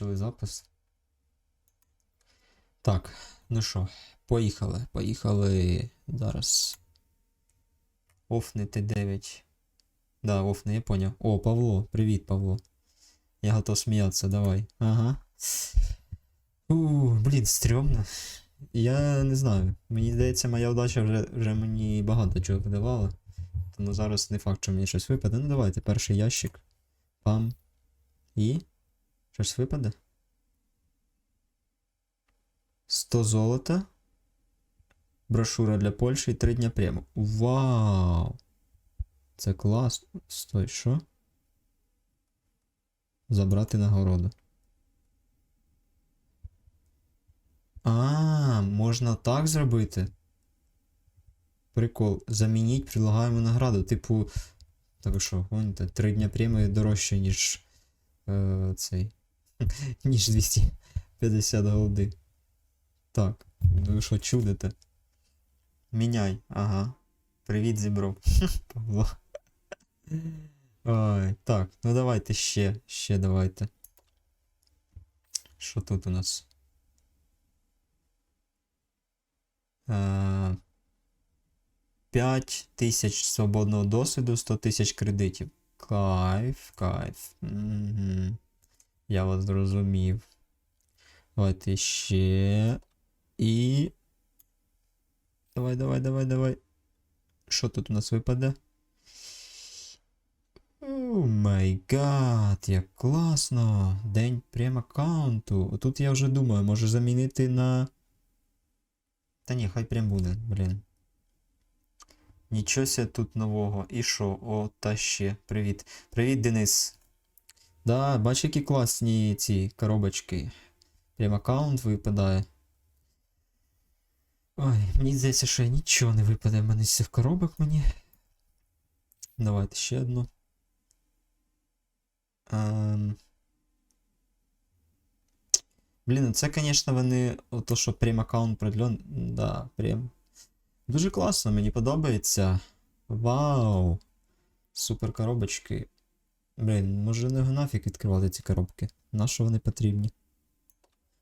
почали запис. Так, ну що, поїхали, поїхали. Зараз. Офни Т9. Да, офни, я поняв. О, Павло, привіт, Павло. Я готов сміятися, давай. Ага. У, блін, стрьомно. Я не знаю. Мені здається, моя удача вже, вже мені багато чого видавала. Тому зараз не факт, що мені щось випаде. Ну давайте, перший ящик. Пам. І. Щось випаде? 100 золота. Брошура для Польщі і 3 дня прямо. Вау! Це клас. Стой, що? Забрати нагороду. А, можна так зробити. Прикол. Замініть прилагаємо награду. Типу. Так що, гоните, 3 дня премії дорожче, ніж. Е, цей. ніж 250 голди. Так. Ви що, чудите? Міняй. Ага. Привіт, зібров. Павло. Ой, так, ну давайте ще, ще давайте. Що тут у нас? Е, 5 тисяч свободного досвіду, 100 тисяч кредитів. Кайф, кайф. Угу. Я вас зрозумів. Давайте ще. І. Давай, давай, давай, давай. Що тут у нас випаде? О май гад, як класно! День прем аккаунту. Тут я вже думаю, може замінити на. Та ні, хай прям буде, блін. Нічого тут нового. І що? О, та ще. Привіт. Привіт, Денис. Да, бач, які класні ці коробочки. Прям аккаунт випадає. Ой, мені здається, що нічого не випаде в мене з цих коробок мені. Давайте ще одну. Ем... Блін, ну це, звісно, вони. Ото, що прям аккаунт продльон. Да, прям. Дуже класно, мені подобається. Вау! Супер коробочки. Блін, може не нафіг відкривати ці коробки. На що вони потрібні?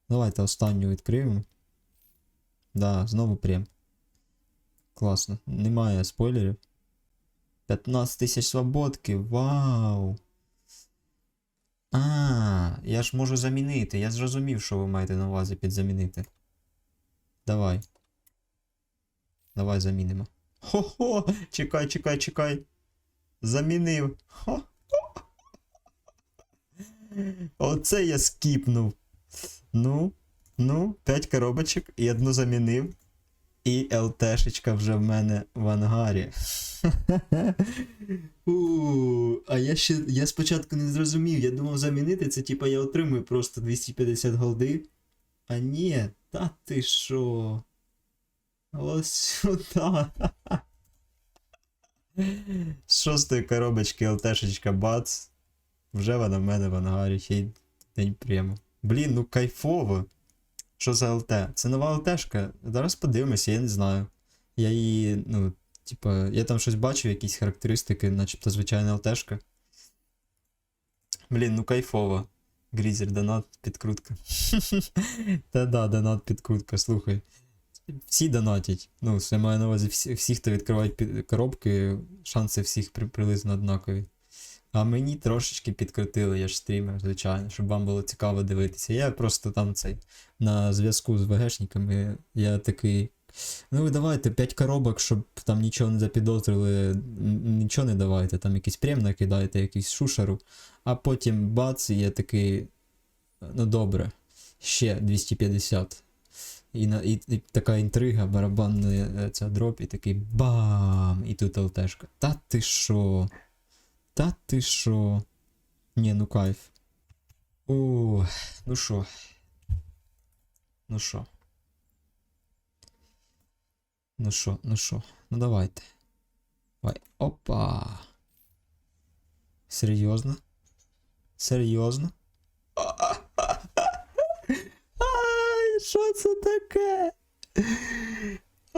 Давайте останню відкриємо. Да, знову прям. Класно. Немає спойлерів. 15 тисяч свободки. Вау! А, я ж можу замінити. Я зрозумів, що ви маєте на увазі під замінити. Давай. Давай замінимо. Хо-хо! Чекай, чекай, чекай. Замінив. Хо-хо. Оце я скіпнув. Ну, ну, 5 коробочок і одну замінив. І ЛТшечка вже в мене в ангарі. А я ще я спочатку не зрозумів. Я думав замінити це, типа я отримую просто 250 голди. А ні, та ти що? Ось сюди. З шостої коробочки ЛТшечка бац. Вже вона в мене в ангарі, ще й день прямо. Блін, ну кайфово. Що за ЛТ? Це нова ЛТшка. Зараз подивимося, я не знаю. Я її, ну, типа, я там щось бачив, якісь характеристики, начебто звичайна ЛТшка. Блін, ну кайфово. Грізер, донат, підкрутка. Та да, донат, підкрутка, слухай. Всі донатять. Ну, це маю на увазі всі, всі хто відкривають коробки, шанси всіх при, приблизно однакові. А мені трошечки підкрутили, я ж стрімер, звичайно, щоб вам було цікаво дивитися. Я просто там цей на зв'язку з ВГшниками, я такий. Ну ви давайте 5 коробок, щоб там нічого не запідозрили, нічого не давайте, там якийсь прем накидайте, якийсь шушеру, а потім бац, і я такий. Ну добре, ще 250. І, на, і, і така інтрига, барабанна е, ця дроп, і такий бам! І тут ЛТшка. Та ти що? Та ти що? Ні, ну кайф. О, ну що? Ну що? Ну що, ну що? Ну давайте. Давай. Опа. Серйозно? Серйозно? Що це таке?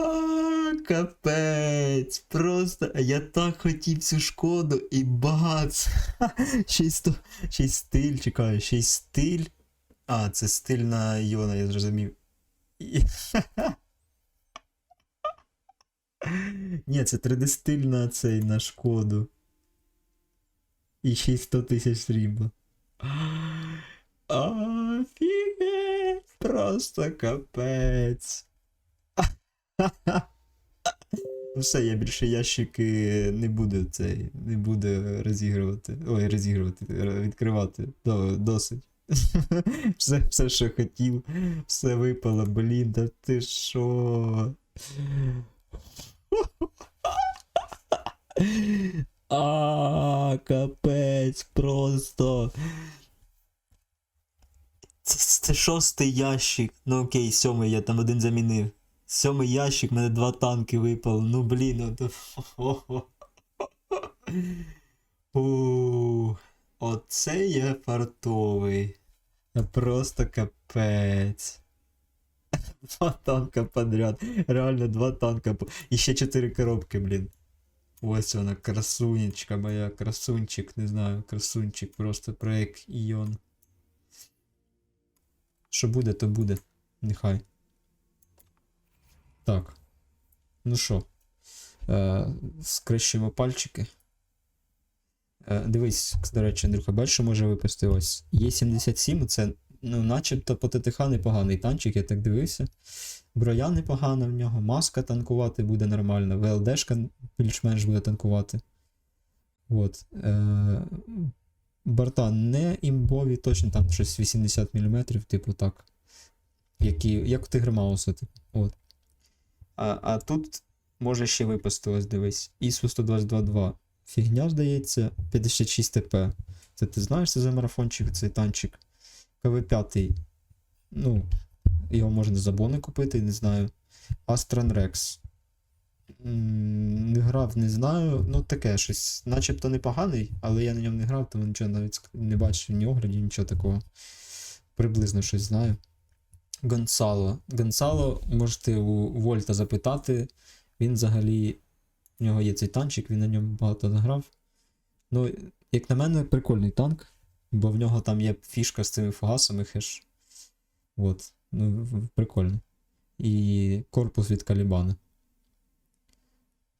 А, капець. Просто я так хотів цю шкоду і бац. Ще й, сто... стиль, чекаю, ще й стиль. А, це стильна Йона, я зрозумів. Ні, це 3D стильна цей на шкоду. І ще й 100 тисяч срібла. Офігеть! Просто капець. Ну все, я більше ящики не буду цей, не буду розігрувати. Ой, розігрувати, відкривати. До, досить. все, все, що хотів, все випало, блін, да ти що? А, капець, просто. Це шостий ящик. Ну окей, сьомий, я там один замінив. Сьомий ящик, мене два танки випало. Ну блін, ну Оце я фартовий. Просто капець. Два танка подряд. Реально два танка. І ще чотири коробки, блін. Ось вона, красунечка моя, красунчик, не знаю, красунчик, просто проект Іон. Що буде, то буде. Нехай. Так. Ну що, е, скрещуємо пальчики. Е, дивись, до речі, Андрюха, бачиш, що може випасти ось. Є 77, це, ну, начебто по ТТХ непоганий танчик, я так дивився. Броя непогана в нього, маска танкувати буде нормально, ВЛДшка більш-менш буде танкувати. От. Е, борта не імбові, точно там щось 80 мм, типу так. Які, як у Тигрмауса, типу. От. А, а тут може ще випасти, ось дивись. ISU 122.2. Фігня, здається, 56 ТП. Це ти знаєш, це за марафончик, цей танчик. КВ5. Ну, його можна за бони купити, не знаю. Astron Rex. Не грав, не знаю. Ну, таке щось. Начебто непоганий, але я на ньому не грав, тому нічого навіть не бачив ні оглядів, нічого такого. Приблизно щось знаю. Гонсало. Гонсало можете у Вольта запитати. Він взагалі. В нього є цей танчик, він на ньому багато награв. Ну, як на мене, прикольний танк, бо в нього там є фішка з цими фугасами хеш. От. Ну, прикольно. І корпус від Калібана.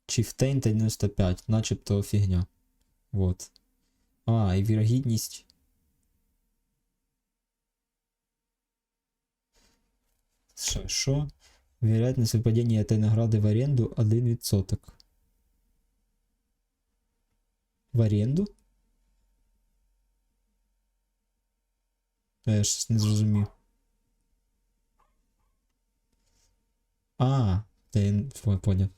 Chieftain 95, начебто фігня. Вот. А, і вірогідність. Що? Що? Вероятность выпадения этой награды в аренду 1%. В аренду? А, Я щось не зрозумів. А, та я н- фу, поняв.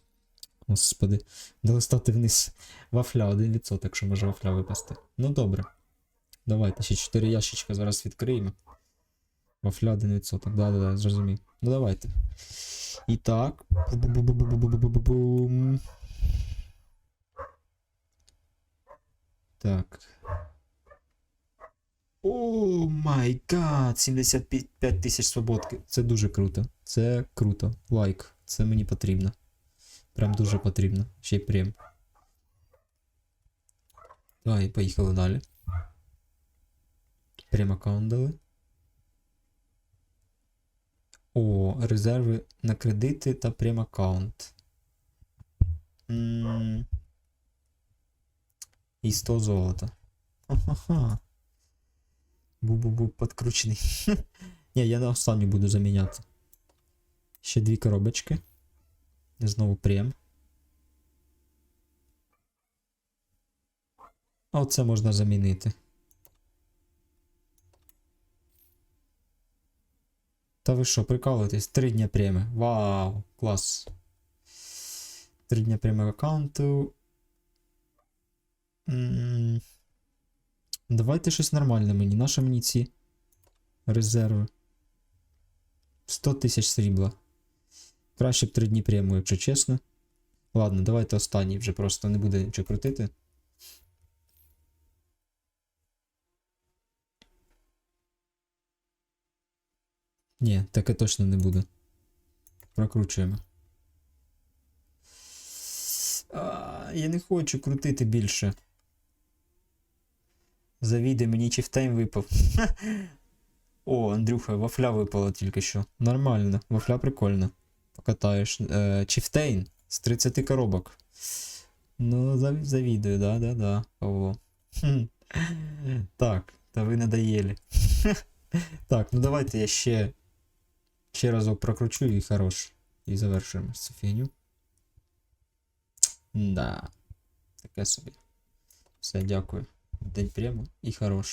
Господи. Долистати вниз. Вафля 1%, що може вафля випасти. Ну добре. Давайте ще 4 ящичка зараз відкриємо. Вафля 1%. Да-да-да, зрозумів. Ну давайте. І так. Так. О май гад! 75 тисяч свободки. Це дуже круто. Це круто. Лайк. Це мені потрібно. Прям дуже потрібно. Ще й прям. Давай, поїхали далі. Прям аккаунт дали. О, резерви на кредити та прем аккаунт. І 100 золота. Ага. Бу-бу-бу, подкручений. Ні, я на останню буду заміняти. Ще дві коробочки. Знову прем. А оце можна замінити. Та ви що, прикалуєтесь? Три дня преми. Вау, клас. Три дня преми аккаунту. Давайте щось нормальне мені. Наша мені ці резерви. 100 тисяч срібла. Краще б 3 дні прему, якщо чесно. Ладно, давайте останній вже просто не буде нічого крутити. Ні, таке точно не буде. Прокручуємо. А, я не хочу крутити більше. Завіди, мені чифтайм випав. О, Андрюха, вафля випала тільки що. Нормально, вафля прикольна. Покатаєш. Е, Чифтейн з 30 коробок. Ну, зав- завідую, да, да, да, Павло. Так, та ви надоєлі. Так, ну давайте я ще, ще разок прокручу і хорош. І завершуємо цю фігню. Да. Таке собі. Все, дякую. День прямо і хорош.